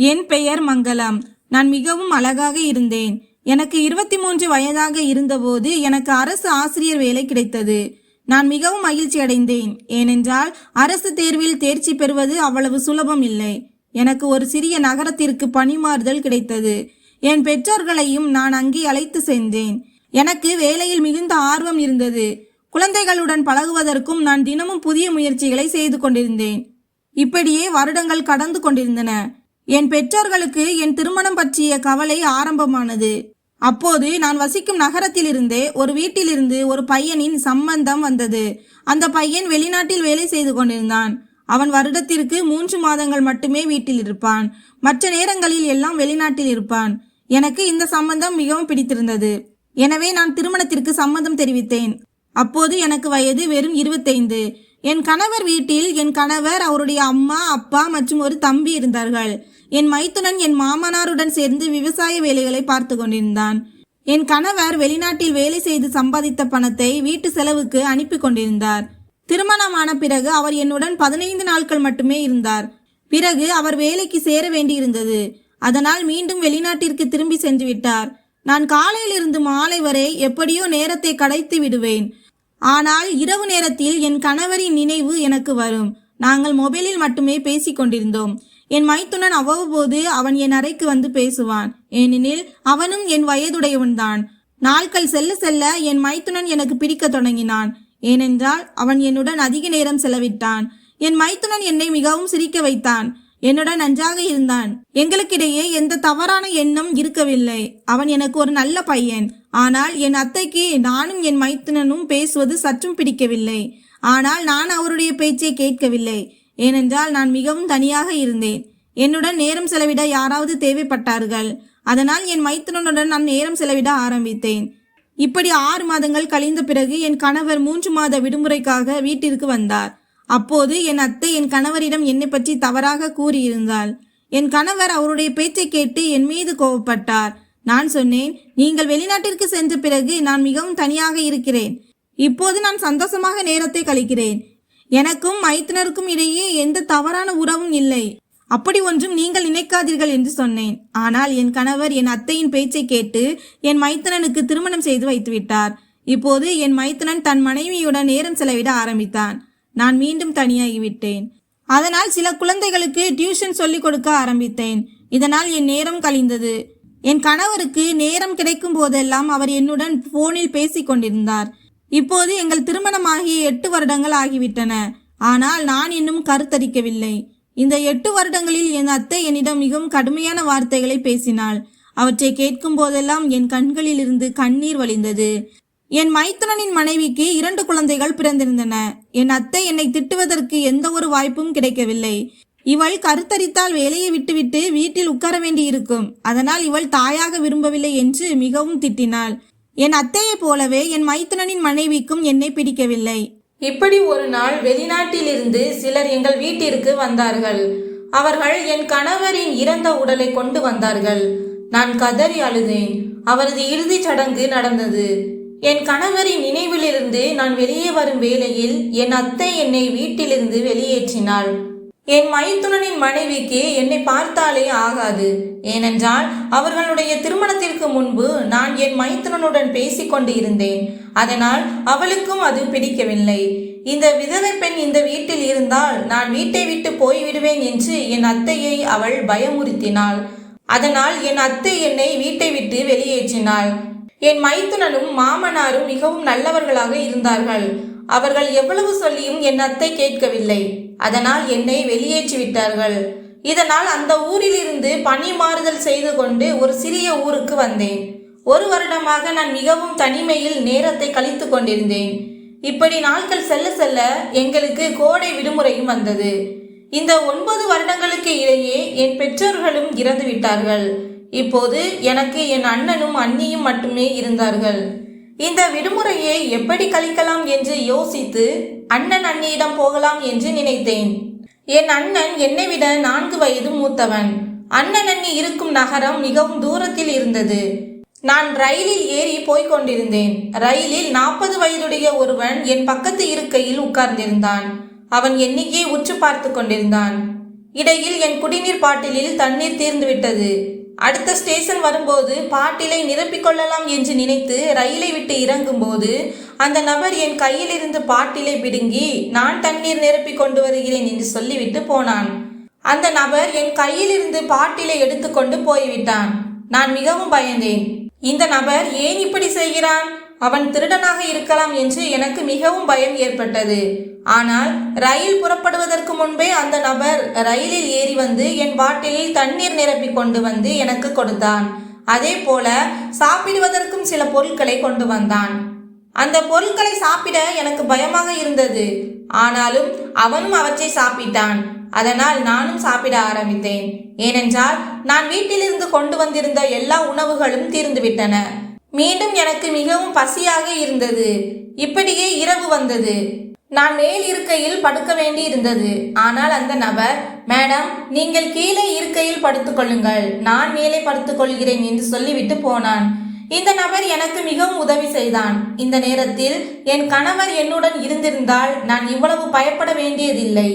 என் பெயர் மங்களம் நான் மிகவும் அழகாக இருந்தேன். எனக்கு இருபத்தி மூன்று வயதாக இருந்தபோது எனக்கு அரசு ஆசிரியர் வேலை கிடைத்தது. நான் மிகவும் மகிழ்ச்சி அடைந்தேன். ஏனென்றால் அரசு தேர்வில் தேர்ச்சி பெறுவது அவ்வளவு சுலபம் இல்லை. எனக்கு ஒரு சிறிய நகரத்திற்கு பணிமாறுதல் கிடைத்தது. என் பெற்றோர்களையும் நான் அங்கே அழைத்து சென்றேன். எனக்கு வேலையில் மிகுந்த ஆர்வம் இருந்தது. குழந்தைகளுடன் பழகுவதற்கும் நான் தினமும் புதிய முயற்சிகளை செய்து கொண்டிருந்தேன். இப்படியே வருடங்கள் கடந்து கொண்டிருந்தன. என் பெற்றோர்களுக்கு என் திருமணம் பற்றிய கவலை ஆரம்பமானது. அப்போது நான் வசிக்கும் நகரத்திலிருந்தே ஒரு வீட்டிலிருந்து ஒரு பையனின் சம்பந்தம் வந்தது. அந்த பையன் வெளிநாட்டில் வேலை செய்து கொண்டிருந்தான். அவன் வருடத்திற்கு மூன்று மாதங்கள் மட்டுமே வீட்டில் இருப்பான். மற்ற நேரங்களில் எல்லாம் வெளிநாட்டில் இருப்பான். எனக்கு இந்த சம்பந்தம் மிகவும் பிடித்திருந்தது. எனவே நான் திருமணத்திற்கு சம்மதம் தெரிவித்தேன். அப்போது எனக்கு வயது வெறும் இருபத்தைந்து. என் கணவர் வீட்டில் என் கணவர் அவருடைய அம்மா அப்பா மற்றும் ஒரு தம்பி இருந்தார்கள். என் மைத்துனன் என் மாமனாருடன் சேர்ந்து விவசாய வேலைகளை பார்த்து கொண்டிருந்தான். என் கணவர் வெளிநாட்டில் வேலை செய்து சம்பாதித்த பணத்தை வீட்டு செலவுக்கு அனுப்பி கொண்டிருந்தார். திருமணமான பிறகு அவர் என்னுடன் பதினைந்து நாட்கள் மட்டுமே இருந்தார். பிறகு அவர் வேலைக்கு சேர வேண்டியிருந்தது. அதனால் மீண்டும் வெளிநாட்டிற்கு திரும்பி சென்று விட்டார். நான் காலையிலிருந்து மாலை வரை எப்படியோ நேரத்தை கடைத்து விடுவேன். ஆனால் இரவு நேரத்தில் என் கணவரின் நினைவு எனக்கு வரும். நாங்கள் மொபைலில் மட்டுமே பேசிக் கொண்டிருந்தோம். என் மைத்துனன் அவ்வப்போது அவன் என் அறைக்கு வந்து பேசுவான். ஏனெனில் அவனும் என் வயதுடையவன்தான். நாட்கள் செல்ல செல்ல என் மைத்துனன் எனக்கு பிடிக்க தொடங்கினான். ஏனென்றால் அவன் என்னுடன் அதிக நேரம் செலவிட்டான். என் மைத்துனன் என்னை மிகவும் சிரிக்க வைத்தான். என்னுடன் நன்றாக இருந்தான். எங்களுக்கிடையே எந்த தவறான எண்ணம் இருக்கவில்லை. அவன் எனக்கு ஒரு நல்ல பையன். ஆனால் என் அத்தைக்கு நானும் என் மைத்துனனும் பேசுவது சற்றும் பிடிக்கவில்லை. ஆனால் நான் அவருடைய பேச்சை கேட்கவில்லை. ஏனென்றால் நான் மிகவும் தனியாக இருந்தேன். என்னுடன் நேரம் செலவிட யாராவது தேவைப்பட்டார்கள். அதனால் என் மைத்துனனுடன் நான் நேரம் செலவிட ஆரம்பித்தேன். இப்படி ஆறு மாதங்கள் கழிந்த பிறகு என் கணவர் மூன்று மாத விடுமுறைக்காக வீட்டிற்கு வந்தார். அப்போது என் அத்தை என் கணவரிடம் என்னை பற்றி தவறாக கூறியிருந்தாள். என் கணவர் அவருடைய பேச்சை கேட்டு என் மீது கோபப்பட்டார். நான் சொன்னேன் நீங்கள் வெளிநாட்டிற்கு சென்ற பிறகு நான் மிகவும் தனியாக இருக்கிறேன். இப்போது நான் சந்தோஷமாக நேரத்தை கழிக்கிறேன். எனக்கும் மைத்துனருக்கும் இடையே எந்த தவறான உறவும் இல்லை. அப்படி ஒன்றும் நீங்கள் நினைக்காதீர்கள் என்று சொன்னேன். ஆனால் என் கணவர் என் அத்தையின் பேச்சை கேட்டு என் மைத்தனனுக்கு திருமணம் செய்து வைத்துவிட்டார் இப்போது என் மைத்தனன் தன் மனைவியுடன் நேரம் செலவிட ஆரம்பித்தான். நான் மீண்டும் தனியாகிவிட்டேன். அதனால் சில குழந்தைகளுக்கு டியூஷன் சொல்லிக் கொடுக்க ஆரம்பித்தேன். இதனால் என் நேரம் கழிந்தது. என் கணவருக்கு நேரம் கிடைக்கும் போதெல்லாம் அவர் என்னுடன் போனில் பேசிக் கொண்டிருந்தார். இப்போது எங்கள் திருமணமாகி எட்டு வருடங்கள் ஆகிவிட்டன. ஆனால் நான் இன்னும் கருத்தரிக்கவில்லை. இந்த எட்டு வருடங்களில் என் அத்தை என்னிடம் மிகவும் கடுமையான வார்த்தைகளை பேசினாள். அவற்றை கேட்கும் போதெல்லாம் என் கண்களிலிருந்து கண்ணீர் வழிந்தது. என் மைத்துனனின் மனைவிக்கு இரண்டு குழந்தைகள் பிறந்திருந்தன. என் அத்தை என்னை திட்டுவதற்கு எந்த ஒரு வாய்ப்பும் கிடைக்கவில்லை. இவள் கருத்தரித்தால் வேலையை விட்டுவிட்டு வீட்டில் உட்கார வேண்டியிருக்கும். அதனால் இவள் தாயாக விரும்பவில்லை என்று மிகவும் திட்டினாள். என் அத்தையைப் போலவே என் மைத்துனனின் மனைவிக்கும் என்னை பிடிக்கவில்லை. இப்படி ஒரு நாள் வெளிநாட்டிலிருந்து சிலர் எங்கள் வீட்டிற்கு வந்தார்கள். அவர்கள் என் கணவரின் இறந்த உடலை கொண்டு வந்தார்கள். நான் கதறி அழுதேன். அவரது இறுதிச் சடங்கு நடந்தது. என் கணவரின் நினைவிலிருந்து நான் வெளியே வரும் வேளையில் என் அத்தை என்னை வீட்டிலிருந்து வெளியேற்றினாள். என் மைத்துனனின் மனைவிக்கு என்னை பார்த்தாலே ஆகாது. ஏனென்றால் அவர்களுடைய திருமணத்திற்கு முன்பு நான் என் மைத்துனனுடன் பேசிக்கொண்டு இருந்தேன் அதனால் அவளுக்கும் அது பிடிக்கவில்லை. இந்த விதவை பெண் இந்த வீட்டில் இருந்தால் நான் வீட்டை விட்டு போய்விடுவேன் என்று என் அத்தையை அவள் பயமுறுத்தினாள். அதனால் என் அத்தை என்னை வீட்டை விட்டு வெளியேற்றினாள். என் மைத்துனனும் மாமனாரும் மிகவும் நல்லவர்களாக இருந்தார்கள். அவர்கள் எவ்வளவு சொல்லியும் என் அத்தை கேட்கவில்லை. அதனால் என்னை வெளியேற்றி விட்டார்கள் இதனால் அந்த ஊரிலிருந்து பணி மாறுதல் செய்து கொண்டு ஒரு சிறிய ஊருக்கு வந்தேன். ஒரு வருடமாக நான் மிகவும் தனிமையில் நேரத்தை கழித்து கொண்டிருந்தேன். இப்படி நாட்கள் செல்ல செல்ல எங்களுக்கு கோடை விடுமுறையும் வந்தது. இந்த ஒன்பது வருடங்களுக்கு இடையே என் பெற்றோர்களும் இறந்து விட்டார்கள் இப்போது எனக்கு என் அண்ணனும் அண்ணியும் மட்டுமே இருந்தார்கள். இந்த விடுமுறையை எப்படி கழிக்கலாம் என்று யோசித்து அண்ணன் அண்ணியிடம் போகலாம் என்று நினைத்தேன். என் அண்ணன் என்னை விட நான்கு வயது மூத்தவன். அண்ணன் அண்ணி இருக்கும் நகரம் மிகவும் தூரத்தில் இருந்தது. நான் ரயிலில் ஏறி போய்க் கொண்டிருந்தேன். ரயிலில் நாற்பது வயதுடைய ஒருவன் என் பக்கத்து இருக்கையில் உட்கார்ந்திருந்தான். அவன் எண்ணிக்கையை உற்று பார்த்து கொண்டிருந்தான். இடையில் என் குடிநீர் பாட்டிலில் தண்ணீர் தீர்ந்துவிட்டது. அடுத்த ஸ்டேஷன் வரும்போது பாட்டிலை நிரப்பிக் கொள்ளலாம் என்று நினைத்து ரயிலை விட்டு இறங்கும்போது அந்த நபர் என் கையிலிருந்து பாட்டிலை பிடுங்கி நான் தண்ணீர் நிரப்பிக் கொண்டு வருகிறேன் என்று சொல்லிவிட்டு போனான். அந்த நபர் என் கையிலிருந்து பாட்டிலை எடுத்துக்கொண்டு போய்விட்டான். நான் மிகவும் பயந்தேன். இந்த நபர் ஏன் இப்படி செய்கிறான்? அவன் திருடனாக இருக்கலாம் என்று எனக்கு மிகவும் பயம் ஏற்பட்டது. ஆனால் ரயில் புறப்படுவதற்கு முன்பே அந்த நபர் ரயிலில் ஏறி வந்து என் பாட்டிலில் தண்ணீர் நிரப்பி கொண்டு வந்து எனக்கு கொடுத்தான். அதே போல சாப்பிடுவதற்கும் சில பொருட்களை கொண்டு வந்தான். அந்த பொருட்களை சாப்பிட எனக்கு பயமாக இருந்தது. ஆனாலும் அவனும் அவற்றை சாப்பிட்டான். அதனால் நானும் சாப்பிட ஆரம்பித்தேன். ஏனென்றால் நான் வீட்டிலிருந்து கொண்டு வந்திருந்த எல்லா உணவுகளும் தீர்ந்துவிட்டன. மீண்டும் எனக்கு மிகவும் பசியாக இருந்தது. இப்படியே இரவு வந்தது. நான் மேல் இருக்கையில் படுக்க வேண்டி இருந்தது. ஆனால் அந்த நபர் மேடம் நீங்கள் கீழே இருக்கையில் படுத்துக்கொள்ளுங்கள் நான் மேலே படுத்துக்கொள்கிறேன் என்று சொல்லிவிட்டு போனான். இந்த நபர் எனக்கு மிகவும் உதவி செய்தான். இந்த நேரத்தில் என் கணவர் என்னுடன் இருந்திருந்தால் நான் இவ்வளவு பயப்பட வேண்டியதில்லை.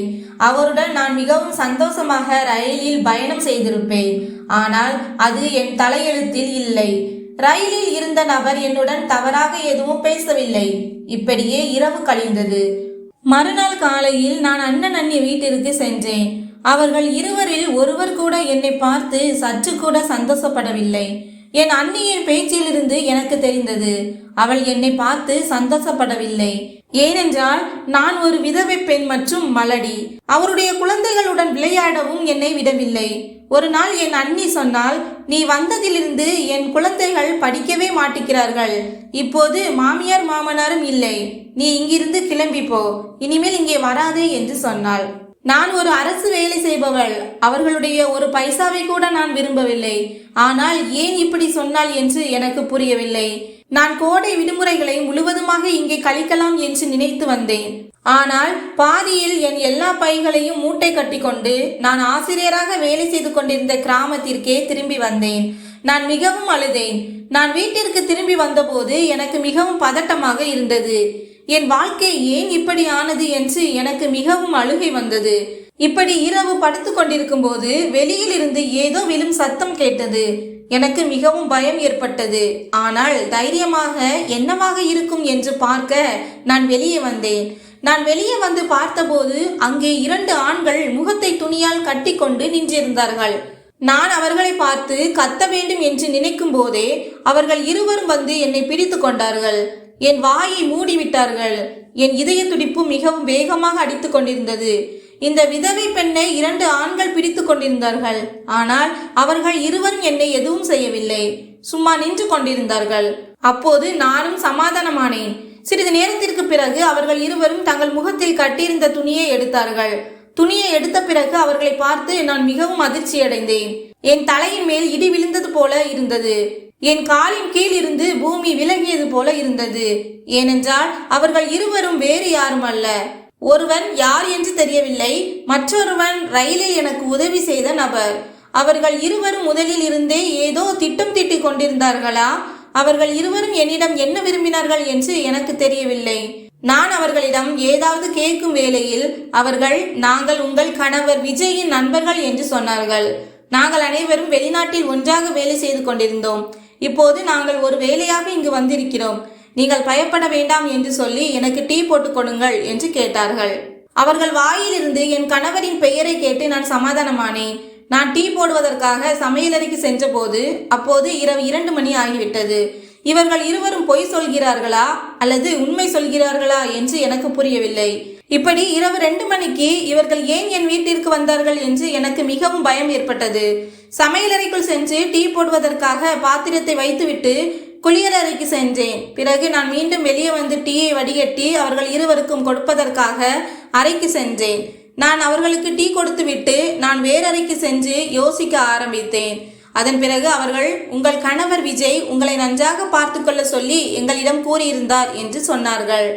அவருடன் நான் மிகவும் சந்தோஷமாக ரயிலில் பயணம் செய்திருப்பேன். ஆனால் அது என் தலையெழுத்தில் இல்லை. ரயிலில் இருந்த நபர் என்னுடன் தவறாக எதுவும் பேசவில்லை. இப்படியே இரவு கழிந்தது. மறுநாள் காலையில் நான் அண்ணன் அண்ணி வீட்டிற்கு சென்றேன். அவர்கள் இருவரில் ஒருவர் கூட என்னை பார்த்து சற்று கூட சந்தோஷப்படவில்லை. என் அண்ணியின் பேச்சிலிருந்து எனக்கு தெரிந்தது அவள் என்னை பார்த்து சந்தோஷப்படவில்லை. ஏனென்றால் நான் ஒரு விதவை பெண் மற்றும் மலடி. அவருடைய குழந்தைகளுடன் விளையாடவும் என்னை விடவில்லை. ஒரு நாள் என் அண்ணி சொன்னால் நீ வந்ததிலிருந்து என் குழந்தைகள் படிக்கவே மாட்டிக்கிறார்கள். இப்போது மாமியார் மாமனாரும் இல்லை. நீ இங்கிருந்து கிளம்பி போ. இனிமேல் இங்கே வராதே என்று சொன்னாள். நான் ஒரு அரசு வேலை செய்பவள். அவர்களுடைய ஒரு பைசாவை கூட நான் விரும்பவில்லை. ஆனால் ஏன் இப்படி சொன்னாள் என்று எனக்கு புரியவில்லை. நான் கோடை விடுமுறைகளை முழுவதுமாக இங்கே கழிக்கலாம் என்று நினைத்து வந்தேன். ஆனால் பாதியில் என் எல்லா பைகளையும் மூட்டை கட்டிக்கொண்டு நான் ஆசிரியராக வேலை செய்து கொண்டிருந்த கிராமத்திற்கே திரும்பி வந்தேன். நான் மிகவும் அழுதேன். நான் வீட்டிற்கு திரும்பி வந்தபோது எனக்கு மிகவும் பதட்டமாக இருந்தது. என் வாழ்க்கை ஏன் இப்படி ஆனது என்று எனக்கு மிகவும் அழுகை வந்தது. இப்படி இரவு படுத்து கொண்டிருக்கும் போது வெளியில் இருந்து ஏதோ விழும் சத்தம் கேட்டது. எனக்கு மிகவும் பயம் ஏற்பட்டது. ஆனால் தைரியமாக என்னவாக இருக்கும் என்று பார்க்க நான் வெளியே வந்தேன். நான் வெளியே வந்து பார்த்தபோது அங்கே இரண்டு ஆண்கள் முகத்தை துணியால் கட்டிக்கொண்டு நின்றிருந்தார்கள். நான் அவர்களை பார்த்து கத்த வேண்டும் என்று நினைக்கும் போதே அவர்கள் இருவரும் வந்து என்னை பிடித்து கொண்டார்கள். என் வாயை மூடிவிட்டார்கள். என் இதய துடிப்பு மிகவும் வேகமாக அடித்துக் கொண்டிருந்தது. இந்த விதவை பெண்ணை இரண்டு ஆண்கள் பிடித்து கொண்டிருந்தார்கள். ஆனால் அவர்கள் இருவரும் என்னை எதுவும் செய்யவில்லை. சும்மா நின்று கொண்டிருந்தார்கள். அப்போது நானும் சமாதானமானேன். சிறிது நேரத்திற்கு பிறகு அவர்கள் இருவரும் தங்கள் முகத்தில் கட்டியிருந்த துணியை எடுத்தார்கள். துணியை எடுத்த பிறகு அவர்களை பார்த்து நான் மிகவும் அதிர்ச்சியடைந்தேன். என் தலையின் மேல் இடி விழுந்தது போல இருந்தது. என் காலின் கீழ் இருந்து பூமி விலகியது போல இருந்தது. ஏனென்றால் அவர்கள் இருவரும் வேறு யாரும் அல்ல. ஒருவன் யார் என்று தெரியவில்லை. மற்றொருவன் ரயிலில் எனக்கு உதவி செய்த நபர். அவர்கள் இருவரும் முதலில் இருந்தே ஏதோ திட்டம் திட்டிக் கொண்டிருந்தார்களா? அவர்கள் இருவரும் என்னிடம் என்ன விரும்பினார்கள் என்று எனக்கு தெரியவில்லை. நான் அவர்களிடம் ஏதாவது கேட்கும் வேளையில் அவர்கள் நாங்கள் உங்கள் கணவர் விஜயின் நண்பர்கள் என்று சொன்னார்கள். நாங்கள் அனைவரும் வெளிநாட்டில் ஒன்றாக வேலை செய்து கொண்டிருந்தோம். இப்போது நாங்கள் ஒரு வேலையாக இங்கு வந்திருக்கிறோம். நீங்கள் பயப்பட வேண்டாம் என்று சொல்லி எனக்கு டீ போட்டு கொடுங்கள் என்று கேட்டார்கள். அவர்கள் வாயிலிருந்து என் கணவரின் பெயரை கேட்டு நான் சமாதானமானேன். நான் டீ போடுவதற்காக சமையலறைக்கு சென்றபோது அப்போது இரவு இரண்டு மணி ஆகிவிட்டது. இவர்கள் இருவரும் பொய் சொல்கிறார்களா அல்லது உண்மை சொல்கிறார்களா என்று எனக்கு புரியவில்லை. இப்படி இரவு ரெண்டு மணிக்கு இவர்கள் ஏன் என் வீட்டிற்கு வந்தார்கள் என்று எனக்கு மிகவும் பயம் ஏற்பட்டது. சமையலறைக்குள் சென்று டீ போடுவதற்காக பாத்திரத்தை வைத்துவிட்டு குளியலறைக்கு சென்றேன். பிறகு நான் மீண்டும் வெளியே வந்து டீயை வடிகட்டி அவர்கள் இருவருக்கும் கொடுப்பதற்காக அறைக்கு சென்றேன். நான் அவர்களுக்கு டீ கொடுத்துவிட்டு நான் வேறறைக்கு சென்று யோசிக்க ஆரம்பித்தேன். அதன் பிறகு அவர்கள் உங்கள் கணவர் விஜய் உங்களை நன்றாக பார்த்துக்கொள்ள சொல்லி எங்களிடம் கூறியிருந்தார் என்று சொன்னார்கள்.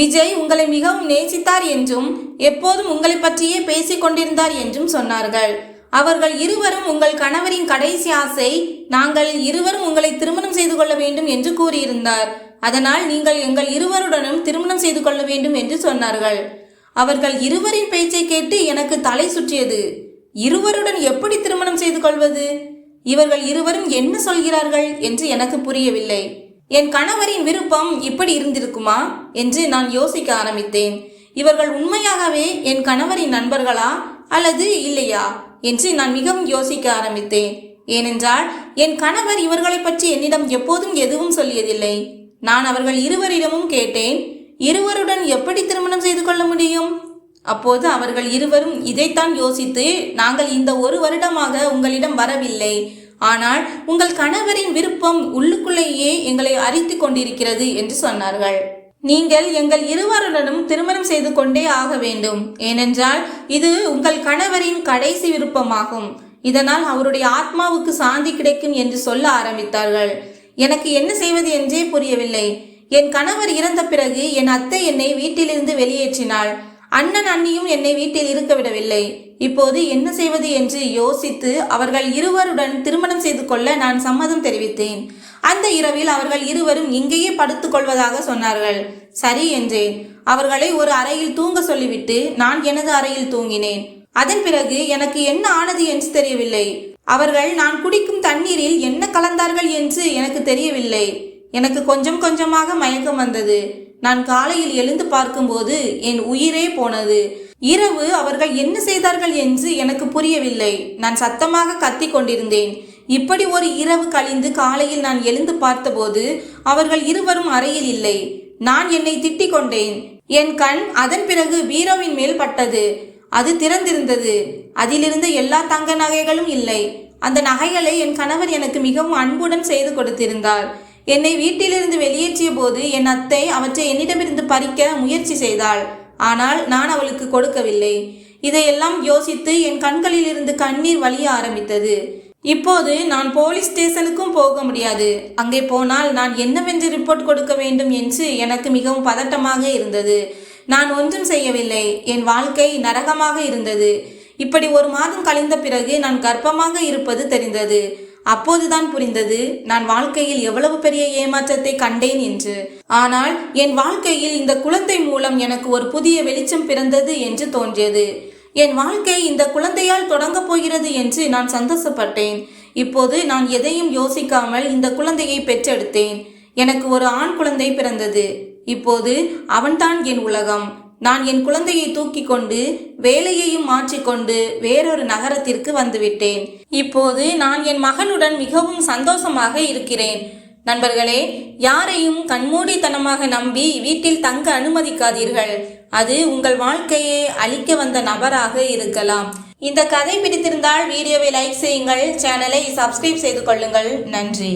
விஜய் உங்களை மிகவும் நேசித்தார் என்றும் எப்போதும் உங்களை பற்றியே பேசிக் கொண்டிருந்தார் என்றும் சொன்னார்கள். அவர்கள் இருவரும் உங்கள் கணவரின் கடைசி ஆசை நாங்கள் இருவரும் உங்களை திருமணம் செய்து கொள்ள வேண்டும் என்று கூறியிருந்தார். அதனால் நீங்கள் எங்கள் இருவருடனும் திருமணம் செய்து கொள்ள வேண்டும் என்று சொன்னார்கள். அவர்கள் இருவரின் பேச்சை கேட்டு எனக்கு தலை சுற்றியது. இருவருடன் எப்படி திருமணம் செய்து கொள்வது? இவர்கள் இருவரும் என்ன சொல்கிறார்கள் என்று எனக்கு புரியவில்லை. என் கணவரின் விருப்பம் இப்படி இருந்திருக்குமா? என்று நான் யோசிக்க ஆரம்பித்தேன். இவர்கள் உண்மையாகவே என் கணவரின் நண்பர்களா அல்லது இல்லையா? என்று நான் மிகவும் யோசிக்க ஆரம்பித்தேன். ஏனென்றால் என் கணவர் இவர்களை பற்றி என்னிடம் எப்போதும் எதுவும் சொல்லியதில்லை. நான் அவர்கள் இருவரிடமும் கேட்டேன். இருவருடன் எப்படி திருமணம் செய்து கொள்ள முடியும்? அப்போது அவர்கள் இருவரும் இதைத்தான் யோசித்து நாங்கள் இந்த ஒரு வருடமாக உங்களிடம் வரவில்லை. ஆனால் உங்கள் கணவரின் விருப்பம் உள்ளுக்குள்ளேயே எங்களை அரித்து கொண்டிருக்கிறது என்று சொன்னார்கள். நீங்கள் எங்கள் இருவருடனும் திருமணம் செய்து கொண்டே ஆக வேண்டும். ஏனென்றால் இது உங்கள் கணவரின் கடைசி விருப்பமாகும். இதனால் அவருடைய ஆத்மாவுக்கு சாந்தி கிடைக்கும் என்று சொல்ல ஆரம்பித்தார்கள். எனக்கு என்ன செய்வது என்றே புரியவில்லை. என் கணவர் இறந்த பிறகு என் அத்தை என்னை வீட்டிலிருந்து வெளியேற்றினாள். அண்ணன் அண்ணியும் என்னை வீட்டில் இருக்க விடவில்லை. இப்போது என்ன செய்வது என்று யோசித்து அவர்கள் இருவருடன் திருமணம் செய்து கொள்ள நான் சம்மதம் தெரிவித்தேன். அந்த இரவில் அவர்கள் இருவரும் இங்கேயே படுத்துக் கொள்வதாக சொன்னார்கள். சரி என்றேன். அவர்களை ஒரு அறையில் தூங்க சொல்லிவிட்டு நான் எனது அறையில் தூங்கினேன். அதன் பிறகு எனக்கு என்ன ஆனது என்று தெரியவில்லை. அவர்கள் நான் குடிக்கும் தண்ணீரில் என்ன கலந்தார்கள் என்று எனக்கு தெரியவில்லை. எனக்கு கொஞ்சம் கொஞ்சமாக மயக்கம் வந்தது. நான் காலையில் எழுந்து பார்க்கும்போது என் உயிரே போனது. இரவு அவர்கள் என்ன செய்தார்கள் என்று எனக்கு புரியவில்லை. நான் சத்தமாக கத்திக் கொண்டிருந்தேன். இப்படி ஒரு இரவு கழிந்து காலையில் நான் எழுந்து பார்த்தபோது அவர்கள் இருவரும் அறையில் இல்லை. நான் என்னை திட்டிக் கொண்டேன். என் கண் அதன் பிறகு பீரோவின் மேல் பட்டது. அது திறந்திருந்தது. அதிலிருந்த எல்லா தங்க நகைகளும் இல்லை. அந்த நகைகளை என் கணவர் எனக்கு மிகவும் அன்புடன் செய்து கொடுத்திருந்தார். என்னை வீட்டிலிருந்து வெளியேற்றிய போது என் அத்தை அவற்றை என்னிடமிருந்து பறிக்க முயற்சி செய்தாள். ஆனால் நான் அவளுக்கு கொடுக்கவில்லை. இதையெல்லாம் யோசித்து என் கண்களிலிருந்து கண்ணீர் வழிய ஆரம்பித்தது. இப்போது நான் போலீஸ் ஸ்டேஷனுக்கும் போக முடியாது. அங்கே போனால் நான் என்னவென்று ரிப்போர்ட் கொடுக்க வேண்டும் என்று எனக்கு மிகவும் பதட்டமாக இருந்தது. நான் ஒன்றும் செய்யவில்லை. என் வாழ்க்கை நரகமாக இருந்தது. இப்படி ஒரு மாதம் கழிந்த பிறகு நான் கர்ப்பமாக இருப்பது தெரிந்தது. அப்போதுதான் புரிந்தது நான் வாழ்க்கையில் எவ்வளவு பெரிய ஏமாற்றத்தை கண்டேன் என்று. ஆனால் என் வாழ்க்கையில் இந்த குழந்தை மூலம் எனக்கு ஒரு புதிய வெளிச்சம் பிறந்தது என்று தோன்றியது. என் வாழ்க்கை இந்த குழந்தையால் தொடங்கப் போகிறது என்று நான் சந்தோஷப்பட்டேன். இப்போது நான் எதையும் யோசிக்காமல் இந்த குழந்தையை பெற்றெடுத்தேன். எனக்கு ஒரு ஆண் குழந்தை பிறந்தது. இப்போது அவன்தான் என் உலகம். நான் என் குழந்தையை தூக்கி கொண்டு வேலையையும் மாற்றிக்கொண்டு வேறொரு நகரத்திற்கு வந்துவிட்டேன். இப்போது நான் என் மகனுடன் மிகவும் சந்தோஷமாக இருக்கிறேன். நண்பர்களே யாரையும் கண்மூடித்தனமாக நம்பி வீட்டில் தங்க அனுமதிக்காதீர்கள். அது உங்கள் வாழ்க்கையை அழிக்க வந்த நபராக இருக்கலாம். இந்த கதை பிடித்திருந்தால் வீடியோவை லைக் செய்யுங்கள் சேனலை சப்ஸ்கிரைப் செய்து கொள்ளுங்கள். நன்றி.